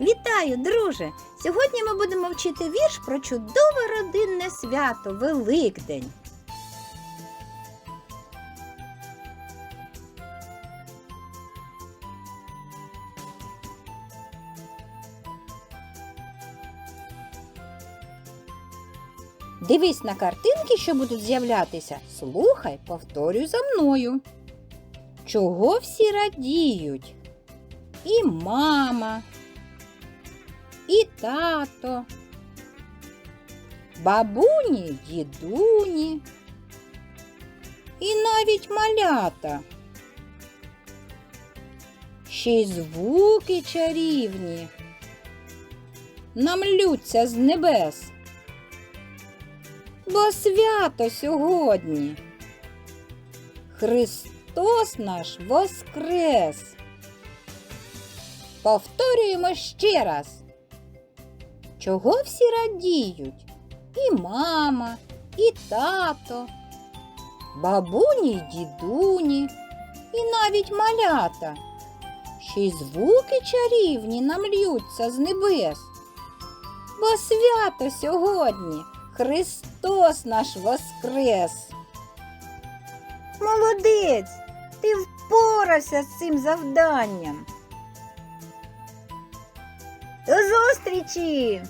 Вітаю, друже! Сьогодні ми будемо вчити вірш про чудове родинне свято Великдень. Дивись на картинки, що будуть з'являтися. Слухай, повторюй за мною. Чого всі радіють? І мама, і тато, бабуні, дідуні, і навіть малята. Ще й звуки чарівні нам лються з небес. Бо свято сьогодні. Христос наш воскрес. Повторюємо ще раз. Чого всі радіють? І мама, і тато, бабуні й дідуні, і навіть малята. Ще й звуки чарівні нам льються з небес. Бо свято сьогодні Христос наш воскрес. Молодець! Ти впорався з цим завданням. Beatrice!